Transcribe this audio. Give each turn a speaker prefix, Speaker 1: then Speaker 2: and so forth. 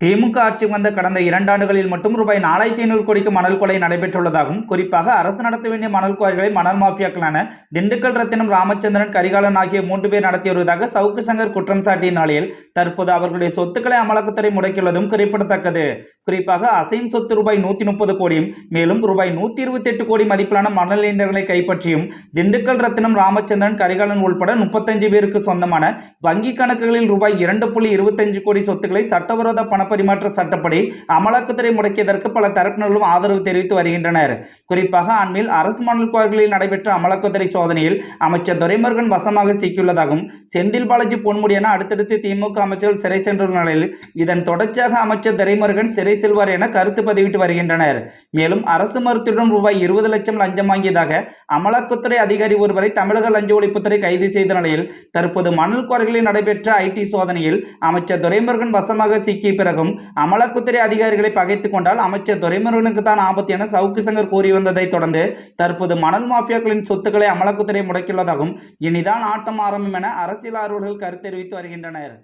Speaker 1: திமுக ஆட்சி வந்த கடந்த இரண்டாண்டுகளில் மட்டும் ரூபாய் நாலாயிரத்தி ஐநூறு கோடிக்கு மணல் கொலை நடைபெற்றுள்ளதாகவும் குறிப்பாக அரசு நடத்த வேண்டிய மணல் குவாரிகளை மணல் மாஃபியாக்களான திண்டுக்கல் ரத்தினம் ராமச்சந்திரன் கரிகாலன் ஆகிய மூன்று பேர் நடத்தி வருவதாக சவுக்கு சங்கர் குற்றம் சாட்டிய நிலையில் தற்போது அவர்களுடைய சொத்துக்களை அமலாக்கத்துறை முடக்கியுள்ளதும் குறிப்பிடத்தக்கது. குறிப்பாக அசையும் சொத்து ரூபாய் நூற்றி முப்பது கோடியும் மேலும் ரூபாய் நூற்றி இருபத்தி எட்டு கோடி மதிப்பிலான மணல் இயந்திரங்களை கைப்பற்றியும் திண்டுக்கல் ரத்தினம் ராமச்சந்திரன் கரிகாலன் உள்பட முப்பத்தஞ்சு பேருக்கு சொந்தமான வங்கி கணக்குகளில் ரூபாய் இரண்டு புள்ளி இருபத்தஞ்சு கோடி சொத்துக்களை சட்டவிரோத பணப்பரிமாற்ற சட்டப்படி அமலாக்கத்துறை முடக்கியதற்கு பல தரப்பினர்களும் ஆதரவு தெரிவித்து வருகின்றனர். குறிப்பாக அண்மையில் அரசு மாநில கோயில்களில் நடைபெற்ற அமலாக்கத்துறை சோதனையில் அமைச்சர் துரைமுருகன் வசமாக சிக்கியுள்ளதாகவும் செந்தில் பாலாஜி பொன்முடி என அடுத்தடுத்து திமுக அமைச்சர்கள் சிறை சென்றுள்ள நிலையில் இதன் தொடர்ச்சியாக அமைச்சர் துரைமுருகன் சிறை செல்வார் என கருத்து பதிவிட்டு வருகின்றனர். மேலும் அரசு மருத்துவரிடம் ரூபாய் இருபது லட்சம் லஞ்சம் வாங்கியதாக அமலாக்கத்துறை அதிகாரி ஒருவரை தமிழக லஞ்ச ஒழிப்புத்துறை கைது செய்த நிலையில் தற்போது மணல் குவாரிகளில் நடைபெற்ற ஐடி சோதனையில் அமைச்சர் துரைமுருகன் வசமாக சிக்கிய பிறகு பிறகும் அமலாக்கத்துறை அதிகாரிகளை பகைத்துக் கொண்டால் அமைச்சர் துரைமுருகனுக்கு தான் ஆபத்து என சவுக்கு சங்கர் கூறி வந்ததை தொடர்ந்து தற்போது மணல் மாஃபியாக்களின் சொத்துக்களை அமலாக்கத்துறை முடக்கியுள்ளதாகவும் இனிதான் ஆட்டம் ஆரம்பம் என அரசியல் ஆர்வலர்கள் கருத்து தெரிவித்து வருகின்றனர்.